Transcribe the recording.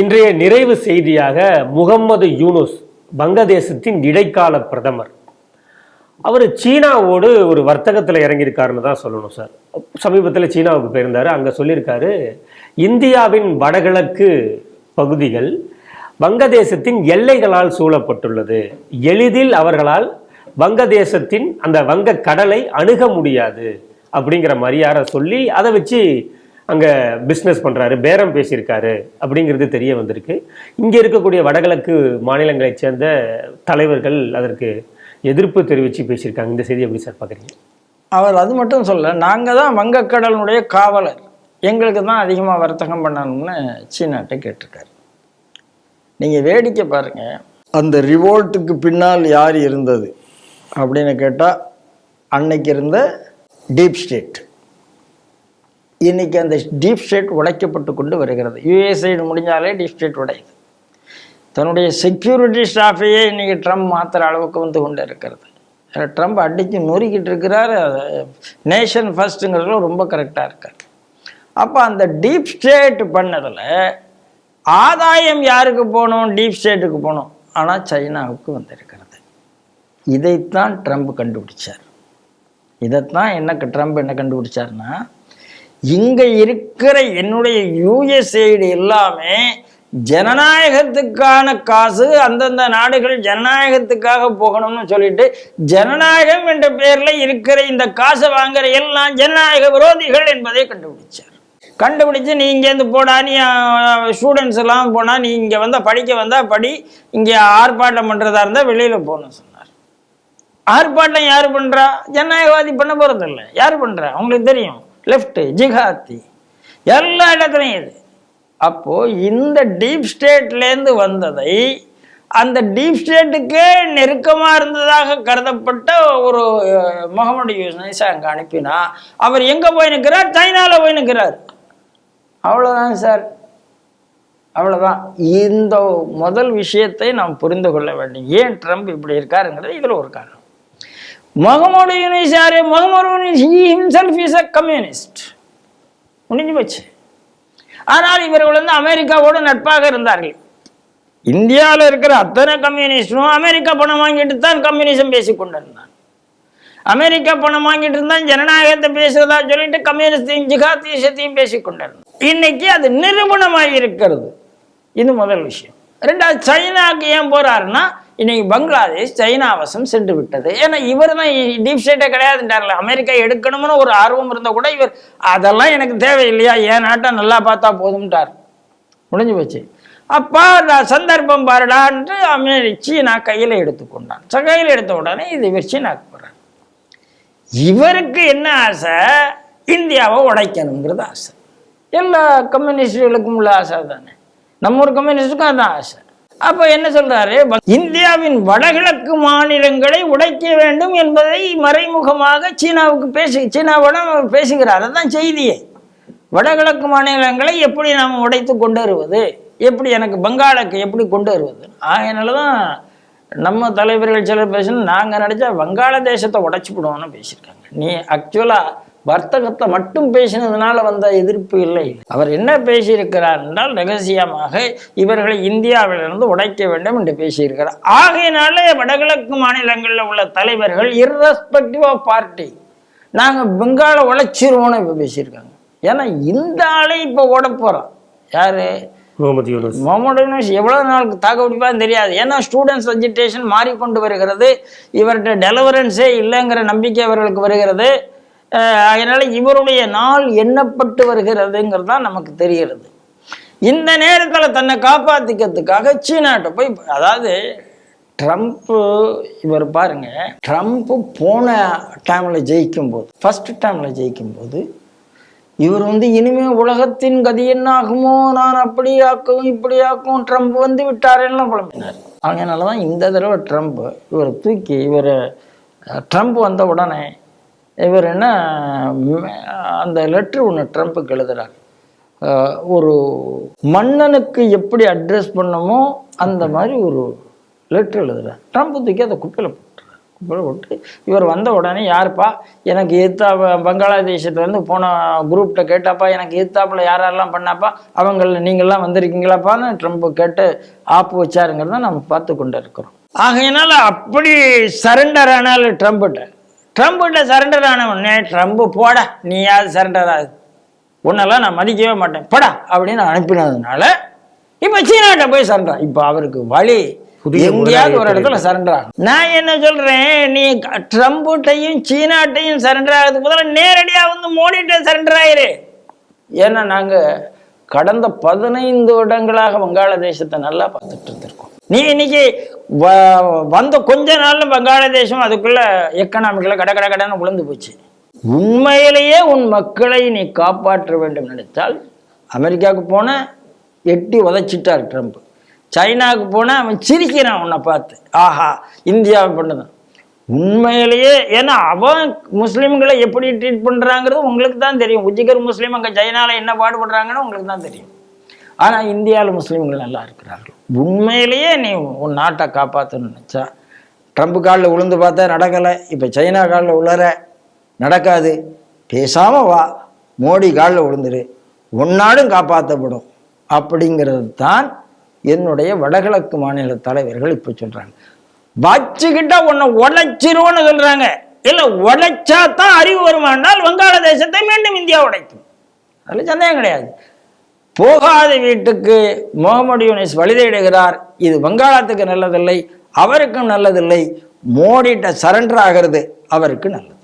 இன்றைய நிறைவு செய்தியாக முகம்மது யூனுஸ் வங்கதேசத்தின் இடைக்கால பிரதமர். அவர் சீனாவோடு ஒரு வர்த்தகத்தில் இறங்கியிருக்காருன்னு தான் சொல்லணும் சார். சமீபத்தில் சீனாவுக்கு போயிருந்தார். அங்கே சொல்லியிருக்காரு இந்தியாவின் வடகிழக்கு பகுதிகள் வங்கதேசத்தின் எல்லைகளால் சூழப்பட்டுள்ளது. எளிதில் அவர்களால் வங்கதேசத்தின் அந்த வங்க கடலை அணுக முடியாது அப்படிங்கிற மரியாதை சொல்லி அதை வச்சு அங்கே பிஸ்னஸ் பண்ணுறாரு பேரம் பேசியிருக்காரு அப்படிங்கிறது தெரிய வந்திருக்கு. இங்கே இருக்கக்கூடிய வடகிழக்கு மாநிலங்களைச் சேர்ந்த தலைவர்கள் அதற்கு எதிர்ப்பு தெரிவித்து பேசியிருக்காங்க. இந்த செய்தி எப்படி சார் பார்க்குறீங்க? அவர் அது மட்டும் சொல்ல நாங்கள் தான் வங்கக்கடலுடைய காவலர். எங்களுக்கு தான் அதிகமாக வர்த்தகம் பண்ணணும்னு சீனாட்ட கேட்டிருக்காரு. நீங்கள் வேடிக்கை பாருங்க. அந்த ரிவோல்ட்டுக்கு பின்னால் யார் இருந்தது அப்படின்னு கேட்டால் அன்னைக்கு இருந்த டீப் ஸ்டேட். இன்றைக்கி அந்த டீப் ஸ்டேட் உடைக்கப்பட்டு கொண்டு வருகிறது. யுஎஸ்ஐடு முடிஞ்சாலே டீப் ஸ்டேட் உடையுது. தன்னுடைய செக்யூரிட்டி ஸ்டாஃபையே இன்றைக்கி ட்ரம்ப் மாற்றுற அளவுக்கு வந்து கொண்டு இருக்கிறது. ட்ரம்ப் அடித்து நொறுக்கிட்டு இருக்கிறாரு. நேஷன் ஃபஸ்ட்டுங்கிறதுல ரொம்ப கரெக்டாக இருக்கார். அப்போ அந்த டீப் ஸ்டேட் பண்ணதில் ஆதாயம் யாருக்கு போகணும்? டீப் ஸ்டேட்டுக்கு போகணும். ஆனால் சைனாவுக்கு வந்திருக்கிறது. இதைத்தான் ட்ரம்ப் கண்டுபிடிச்சார். இதைத்தான் என்ன ட்ரம்ப் என்ன கண்டுபிடிச்சார்னா இங்கே இருக்கிற என்னுடைய யூஎஸ்ஐடு எல்லாமே ஜனநாயகத்துக்கான காசு அந்தந்த நாடுகள் ஜனநாயகத்துக்காக போகணும்னு சொல்லிட்டு ஜனநாயகம் என்ற பெயரில் இருக்கிற இந்த காசை வாங்குற எல்லாம் ஜனநாயக விரோதிகள் என்பதை கண்டுபிடிச்சார். கண்டுபிடிச்சு நீ இங்கேருந்து போடா நீ ஸ்டூடெண்ட்ஸ் எல்லாம் போனால் நீ இங்கே வந்தால் படிக்க வந்தால் படி இங்கே ஆர்ப்பாட்டம் பண்ணுறதா இருந்தால் வெளியில் போகணும் சொன்னார். ஆர்ப்பாட்டம் யார் பண்ணுறா ஜனநாயகவாதி பண்ண போகிறதில்ல யார் பண்ணுறா அவங்களுக்கு தெரியும். லெஃப்ட்டு ஜிகாத்தி எல்லா இடத்துலையும் இது. அப்போது இந்த டீப் ஸ்டேட்லேருந்து வந்ததை அந்த டீப் ஸ்டேட்டுக்கே நெருக்கமாக இருந்ததாக கருதப்பட்ட ஒரு முகமது யூஸ் அங்கே அனுப்பினா அவர் எங்கே போய் நிற்கிறார் சைனாவில் போய் நிற்கிறார் அவ்வளோதான் சார். அவ்வளோதான் இந்த முதல் விஷயத்தை நாம் புரிந்து கொள்ள வேண்டும். ஏன் ட்ரம்ப் இப்படி இருக்காருங்கிறது இதில் ஒரு காரணம். முகமது யூனிஸ் யாரு Muhammad Yunus himself is a communist. முடிஞ்சு போச்சு. ஆனால் இவர்கள் வந்து அமெரிக்காவோடு நட்பாக இருந்தார்கள். இந்தியாவில் இருக்கிற அத்தனை கம்யூனிஸ்டும் அமெரிக்கா பணம் வாங்கிட்டு தான் கம்யூனிசம் பேசி கொண்டிருந்தான். அமெரிக்கா பணம் வாங்கிட்டு இருந்தான் ஜனநாயகத்தை பேசுறதா சொல்லிட்டு கம்யூனிஸ்டையும் ஜிகாத்தீசத்தையும் பேசி கொண்டிருந்தான். இன்னைக்கு அது நிரூபணமாக இருக்கிறது. இது முதல் விஷயம். ரெண்டாவது சைனாக்கு ஏன் போறாருன்னா இன்னைக்கு பங்களாதேஷ் சைனா வசம் சென்று விட்டது. ஏன்னா இவர் தான் டீப் ஸ்டேட்டே கிடையாதுன்றார்ல. அமெரிக்கா எடுக்கணும்னு ஒரு ஆர்வம் இருந்தால் கூட இவர் அதெல்லாம் எனக்கு தேவையில்லையா? என் நாட்டை நல்லா பார்த்தா போதும்ட்டார் முடிஞ்சு போச்சு. அப்பா நான் சந்தர்ப்பம் பாருடான்ட்டு அமெரி சீனா கையில் எடுத்துக்கொண்டான் ச கையில் எடுத்த உடனே இது இவர் சீனாக்கு போகிறார் இவருக்கு என்ன ஆசை? இந்தியாவை உடைக்கணுங்கிறது ஆசை. எல்லா கம்யூனிஸ்டுகளுக்கும் உள்ள ஆசை தானே நம்ம ஒரு கம்யூனிஸ்டுக்கும் அதான் ஆசை. அப்போ என்ன சொல்றாரு? இந்தியாவின் வடகிழக்கு மாநிலங்களை உடைக்க வேண்டும் என்பதை மறைமுகமாக சீனாவுக்கு பேசு சீனாவுடன் பேசுகிறார். அதுதான் செய்தியே. வடகிழக்கு மாநிலங்களை எப்படி நாம் உடைத்து கொண்டு வருவது? எப்படி எனக்கு பங்காளுக்கு எப்படி கொண்டு வருவது? அதனால தான் நம்ம தலைவர்கள் சிலர் பேசணும். நாங்கள் நினச்சா வங்காளதேசத்தை உடைச்சு விடுவோம்னு பேசியிருக்காங்க. நீ ஆக்சுவலாக வர்த்தகத்தை மட்டும் பேசினதுனால வந்த எதிர்ப்பு இல்லை. அவர் என்ன பேசியிருக்கிறார் என்றால் ரகசியமாக இவர்களை இந்தியாவிலிருந்து உடைக்க வேண்டும் என்று பேசியிருக்கிறார். ஆகையினாலே வடகிழக்கு மாநிலங்களில் உள்ள தலைவர்கள் irrespective ஆஃப் பார்ட்டி நாங்கள் பெங்காலை உழைச்சிருவோம்னு இப்போ பேசியிருக்காங்க. ஏன்னா இந்த ஆளை இப்போ ஓட போகிறோம் யாரு? முகமது யூனுஸ். முகமது யூனுஸ் எவ்வளவு நாளுக்கு தாக்கு பிடிப்பான்னு தெரியாது. ஏன்னா ஸ்டூடெண்ட்ஸ் அஜிடேஷன் மாறிக்கொண்டு வருகிறது. இவர்கிட்ட டெலிவரன்ஸே இல்லைங்கிற நம்பிக்கை அவர்களுக்கு வருகிறது. அதனால் இவருடைய நாள் எண்ணப்பட்டு வருகிறதுங்கிறது தான் நமக்கு தெரிகிறது. இந்த நேரத்தில் தன்னை காப்பாற்றிக்கிறதுக்காக சீனாட்ட போய் அதாவது ட்ரம்ப்பு இவர் பாருங்க ட்ரம்ப்பு போன டைமில் ஜெயிக்கும் போது ஃபர்ஸ்ட் டைமில் ஜெயிக்கும் போது இவர் வந்து இனிமே உலகத்தின் கதி என்ன ஆகுமோ நான் அப்படி ஆக்கும் இப்படி ஆக்கும் ட்ரம்ப் வந்து விட்டாரேன்னு புலம்பினார். அதனால தான் இந்த தடவை ட்ரம்ப் இவரை தூக்கி இவர் ட்ரம்ப் வந்த உடனே இவர் என்ன அந்த லெட்ரு ஒன்று ட்ரம்ப்புக்கு எழுதுகிறார் ஒரு மன்னனுக்கு எப்படி அட்ரஸ் பண்ணமோ அந்த மாதிரி ஒரு லெட்ரு எழுதுறார். ட்ரம்ப் தூக்கி அதை குப்பையில் போட்டுறார். குப்பையில் போட்டு இவர் வந்த உடனே யாருப்பா? எனக்கு எதிர்த்தா பங்களாதேசத்துலேருந்து போன குரூப்கிட்ட கேட்டாப்பா? எனக்கு எதிர்த்தாப்புல யாரெல்லாம் பண்ணாப்பா? அவங்கள நீங்கள்லாம் வந்திருக்கீங்களாப்பான்னு ட்ரம்ப் கேட்டு ஆப்பு வச்சாருங்கிறத நம்ம பார்த்து கொண்டு இருக்கிறோம் ஆகையினால அப்படி சரண்டர் ஆனால் ட்ரம்ப்கிட்ட ட்ரம்ப்கிட்ட சரண்டர் ஆன உடனே ட்ரம்ப் போட. நீ யாரு சரண்டர் ஆகுது உன்னெல்லாம் நான் மதிக்கவே மாட்டேன். போடா. அப்படின்னு அனுப்பினதுனால இப்போ சீனாட்ட போய் சரண்டர் இப்போ அவருக்கு வழி எங்கேயாவது ஒரு இடத்துல சரண்டர் ஆகும். நான் என்ன சொல்றேன்? நீ ட்ரம்புட்டையும் சீனாட்டையும் சரண்டர் ஆகிறதுக்கு பதிலாக நேரடியாக வந்து மோடிட்ட சரண்டர் ஆயிரு. ஏன்னா நாங்க கடந்த பதினைந்து வருடங்களாக வங்காளதேசத்தை நல்லா பார்த்துட்டு இருந்திருக்கோம். நீ இன்னைக்கு வ- வந்த கொஞ்ச நாள்ல வங்காளதேசம் அதுக்குள்ள எக்கனாமிக்கல கட கட கடன்னு விழுந்து போச்சு. உண்மையிலேயே உன் மக்களை நீ காப்பாற்ற வேண்டும் நினைத்தால் அமெரிக்காவுக்கு போன எட்டி உதைச்சிட்டார் ட்ரம்ப். சைனாவுக்கு போன அவன் சிரிக்கிறான் உன்னை பார்த்து. ஆஹா இந்தியாவை பண்ணுதான். உண்மையிலேயே ஏன்னா அவன் முஸ்லீம்களை எப்படி ட்ரீட் பண்ணுறாங்கிறது உங்களுக்கு தான் தெரியும். உஜிகர் முஸ்லீம் அங்கே சைனால என்ன பாடுபடுறாங்கன்னு உங்களுக்கு தான் தெரியும். ஆனால் இந்தியாவில் முஸ்லீம்கள் நல்லா இருக்கிறார்கள். உண்மையிலேயே நீ உன் நாட்டை காப்பாற்றணும்னு நினச்சா ட்ரம்ப் காலில் விழுந்து பார்த்தா நடக்கலை இப்போ சைனா காலில் உளற நடக்காது. பேசாமல் வா மோடி காலில் விழுந்துரு உன்னாடும் காப்பாற்றப்படும் அப்படிங்கிறது தான் என்னுடைய வடகிழக்கு மாநில தலைவர்கள் இப்போ சொல்கிறாங்க வச்சுக்கிட்டா உன்னை உழைச்சிருவோன்னு சொல்கிறாங்க இல்லை உழைச்சா தான் அறிவு வருமானால் வங்காளதேசத்தை மீண்டும் இந்தியா உடைக்கும். அதில் சந்தேகம் கிடையாது. போகாத வீட்டுக்கு முகமது யூனிஸ் வழிதேடுகிறார். இது வங்காளத்துக்கு நல்லதில்லை அவருக்கும் நல்லதில்லை. மோடிட்ட சரண்டர் ஆகிறது அவருக்கு நல்லது.